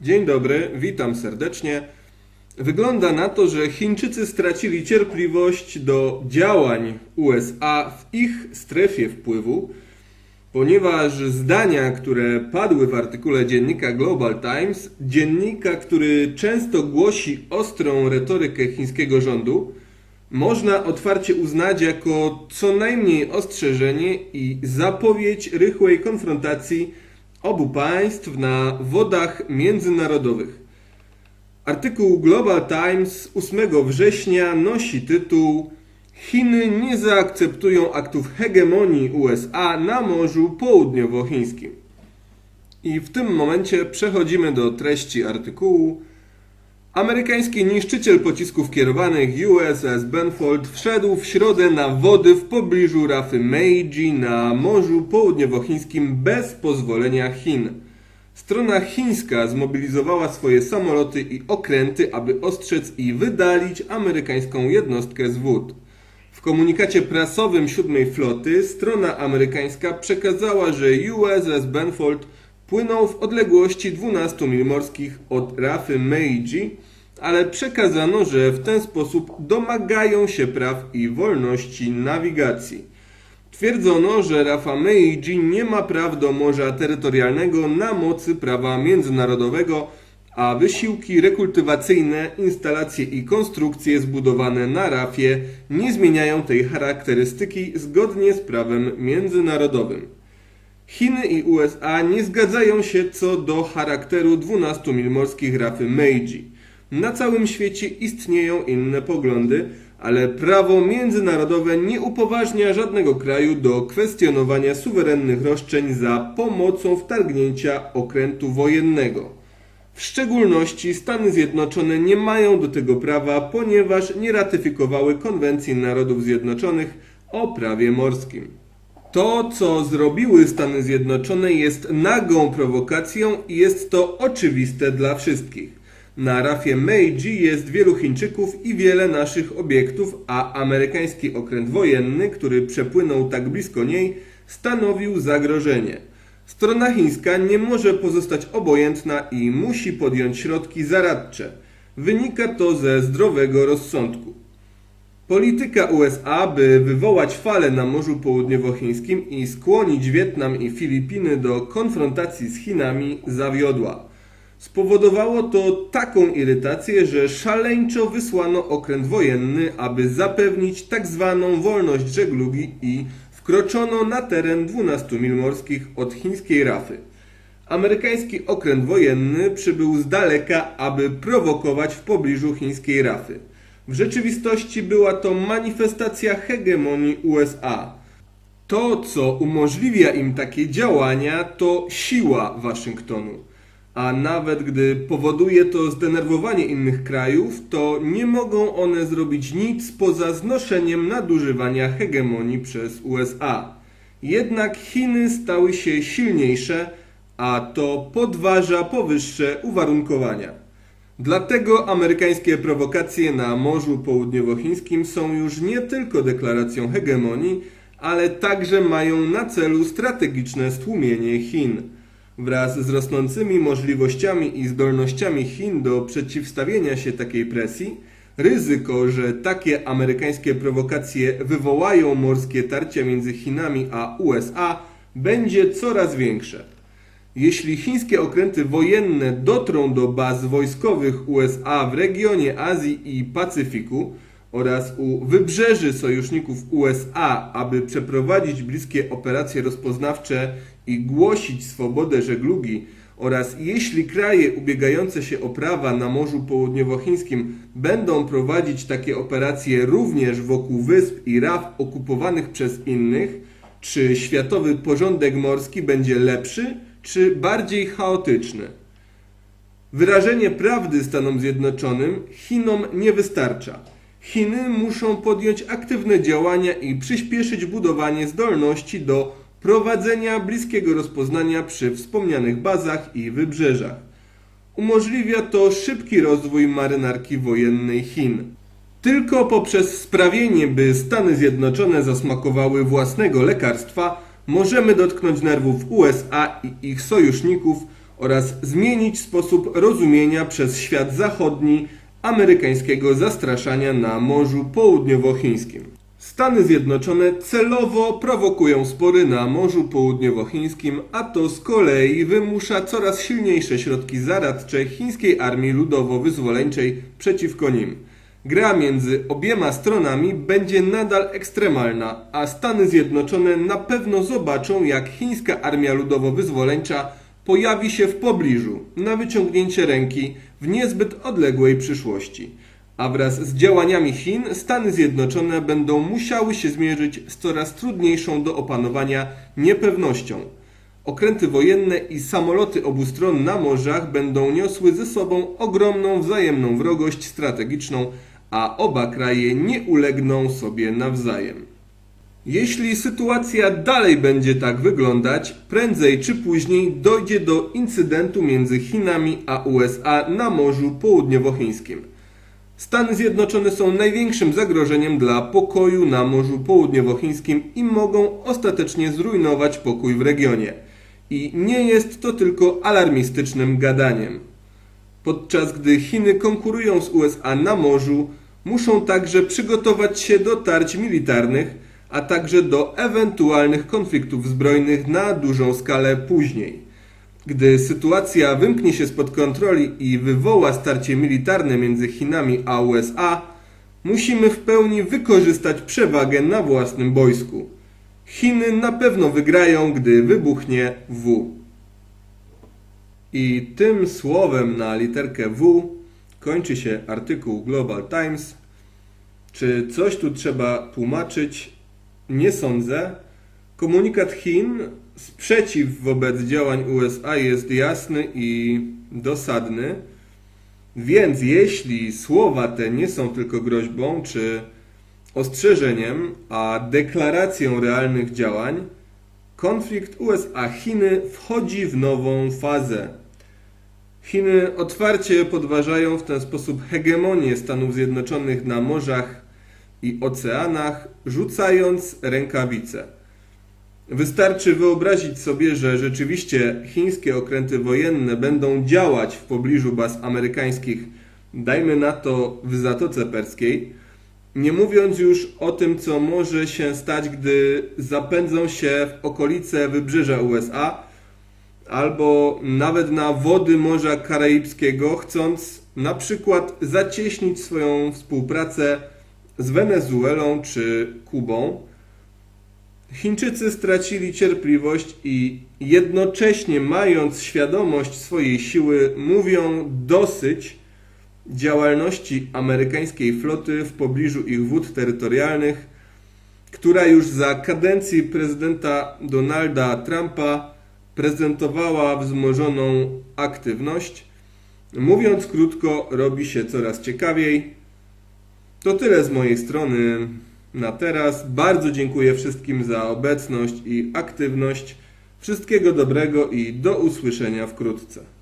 Dzień dobry, witam serdecznie. Wygląda na to, że Chińczycy stracili cierpliwość do działań USA w ich strefie wpływu, ponieważ zdania, które padły w artykule dziennika Global Times, dziennika, który często głosi ostrą retorykę chińskiego rządu, można otwarcie uznać jako co najmniej ostrzeżenie i zapowiedź rychłej konfrontacji obu państw na wodach międzynarodowych. Artykuł Global Times 8 września nosi tytuł Chiny nie zaakceptują aktów hegemonii USA na Morzu Południowochińskim. I w tym momencie przechodzimy do treści artykułu. Amerykański niszczyciel pocisków kierowanych USS Benfold wszedł w środę na wody w pobliżu rafy Meiji na Morzu Południowochińskim bez pozwolenia Chin. Strona chińska zmobilizowała swoje samoloty i okręty, aby ostrzec i wydalić amerykańską jednostkę z wód. W komunikacie prasowym siódmej floty strona amerykańska przekazała, że USS Benfold płynął w odległości 12 mil morskich od rafy Meiji, ale przekazano, że w ten sposób domagają się praw i wolności nawigacji. Twierdzono, że Rafa Meiji nie ma praw do morza terytorialnego na mocy prawa międzynarodowego, a wysiłki rekultywacyjne, instalacje i konstrukcje zbudowane na rafie nie zmieniają tej charakterystyki zgodnie z prawem międzynarodowym. Chiny i USA nie zgadzają się co do charakteru 12 mil morskich rafy Meiji. Na całym świecie istnieją inne poglądy, ale prawo międzynarodowe nie upoważnia żadnego kraju do kwestionowania suwerennych roszczeń za pomocą wtargnięcia okrętu wojennego. W szczególności Stany Zjednoczone nie mają do tego prawa, ponieważ nie ratyfikowały Konwencji Narodów Zjednoczonych o prawie morskim. To, co zrobiły Stany Zjednoczone, jest nagą prowokacją i jest to oczywiste dla wszystkich. Na rafie Meiji jest wielu Chińczyków i wiele naszych obiektów, a amerykański okręt wojenny, który przepłynął tak blisko niej, stanowił zagrożenie. Strona chińska nie może pozostać obojętna i musi podjąć środki zaradcze. Wynika to ze zdrowego rozsądku. Polityka USA, by wywołać falę na Morzu Południowochińskim i skłonić Wietnam i Filipiny do konfrontacji z Chinami, zawiodła. Spowodowało to taką irytację, że szaleńczo wysłano okręt wojenny, aby zapewnić tak zwaną wolność żeglugi i wkroczono na teren 12 mil morskich od chińskiej rafy. Amerykański okręt wojenny przybył z daleka, aby prowokować w pobliżu chińskiej rafy. W rzeczywistości była to manifestacja hegemonii USA. To, co umożliwia im takie działania, to siła Waszyngtonu. A nawet gdy powoduje to zdenerwowanie innych krajów, to nie mogą one zrobić nic poza znoszeniem nadużywania hegemonii przez USA. Jednak Chiny stały się silniejsze, a to podważa powyższe uwarunkowania. Dlatego amerykańskie prowokacje na Morzu Południowochińskim są już nie tylko deklaracją hegemonii, ale także mają na celu strategiczne stłumienie Chin. Wraz z rosnącymi możliwościami i zdolnościami Chin do przeciwstawienia się takiej presji, ryzyko, że takie amerykańskie prowokacje wywołają morskie tarcia między Chinami a USA, będzie coraz większe. Jeśli chińskie okręty wojenne dotrą do baz wojskowych USA w regionie Azji i Pacyfiku oraz u wybrzeży sojuszników USA, aby przeprowadzić bliskie operacje rozpoznawcze i głosić swobodę żeglugi, oraz jeśli kraje ubiegające się o prawa na Morzu Południowochińskim będą prowadzić takie operacje również wokół wysp i raf okupowanych przez innych, czy światowy porządek morski będzie lepszy, czy bardziej chaotyczny? Wyrażenie prawdy Stanom Zjednoczonym Chinom nie wystarcza. Chiny muszą podjąć aktywne działania i przyspieszyć budowanie zdolności do prowadzenia bliskiego rozpoznania przy wspomnianych bazach i wybrzeżach. Umożliwia to szybki rozwój marynarki wojennej Chin. Tylko poprzez sprawienie, by Stany Zjednoczone zasmakowały własnego lekarstwa, możemy dotknąć nerwów USA i ich sojuszników oraz zmienić sposób rozumienia przez świat zachodni amerykańskiego zastraszania na Morzu Południowochińskim. Stany Zjednoczone celowo prowokują spory na Morzu Południowochińskim, a to z kolei wymusza coraz silniejsze środki zaradcze chińskiej armii ludowo-wyzwoleńczej przeciwko nim. Gra między obiema stronami będzie nadal ekstremalna, a Stany Zjednoczone na pewno zobaczą, jak chińska armia ludowo-wyzwoleńcza pojawi się w pobliżu, na wyciągnięcie ręki w niezbyt odległej przyszłości. A wraz z działaniami Chin Stany Zjednoczone będą musiały się zmierzyć z coraz trudniejszą do opanowania niepewnością. Okręty wojenne i samoloty obu stron na morzach będą niosły ze sobą ogromną wzajemną wrogość strategiczną, a oba kraje nie ulegną sobie nawzajem. Jeśli sytuacja dalej będzie tak wyglądać, prędzej czy później dojdzie do incydentu między Chinami a USA na Morzu Południowochińskim. Stany Zjednoczone są największym zagrożeniem dla pokoju na Morzu Południowochińskim i mogą ostatecznie zrujnować pokój w regionie. I nie jest to tylko alarmistycznym gadaniem. Podczas gdy Chiny konkurują z USA na morzu, muszą także przygotować się do tarć militarnych, a także do ewentualnych konfliktów zbrojnych na dużą skalę później. Gdy sytuacja wymknie się spod kontroli i wywoła starcie militarne między Chinami a USA, musimy w pełni wykorzystać przewagę na własnym boisku. Chiny na pewno wygrają, gdy wybuchnie W. I tym słowem na literkę W kończy się artykuł Global Times. Czy coś tu trzeba tłumaczyć? Nie sądzę. Komunikat Chin, sprzeciw wobec działań USA jest jasny i dosadny. Więc jeśli słowa te nie są tylko groźbą czy ostrzeżeniem, a deklaracją realnych działań, konflikt USA-Chiny wchodzi w nową fazę. Chiny otwarcie podważają w ten sposób hegemonię Stanów Zjednoczonych na morzach i oceanach, rzucając rękawice. Wystarczy wyobrazić sobie, że rzeczywiście chińskie okręty wojenne będą działać w pobliżu baz amerykańskich, dajmy na to w Zatoce Perskiej, nie mówiąc już o tym, co może się stać, gdy zapędzą się w okolice wybrzeża USA albo nawet na wody Morza Karaibskiego, chcąc na przykład zacieśnić swoją współpracę z Wenezuelą czy Kubą. Chińczycy stracili cierpliwość i jednocześnie mając świadomość swojej siły, mówią dosyć działalności amerykańskiej floty w pobliżu ich wód terytorialnych, która już za kadencji prezydenta Donalda Trumpa prezentowała wzmożoną aktywność. Mówiąc krótko, robi się coraz ciekawiej. To tyle z mojej strony na teraz. Bardzo dziękuję wszystkim za obecność i aktywność. Wszystkiego dobrego i do usłyszenia wkrótce.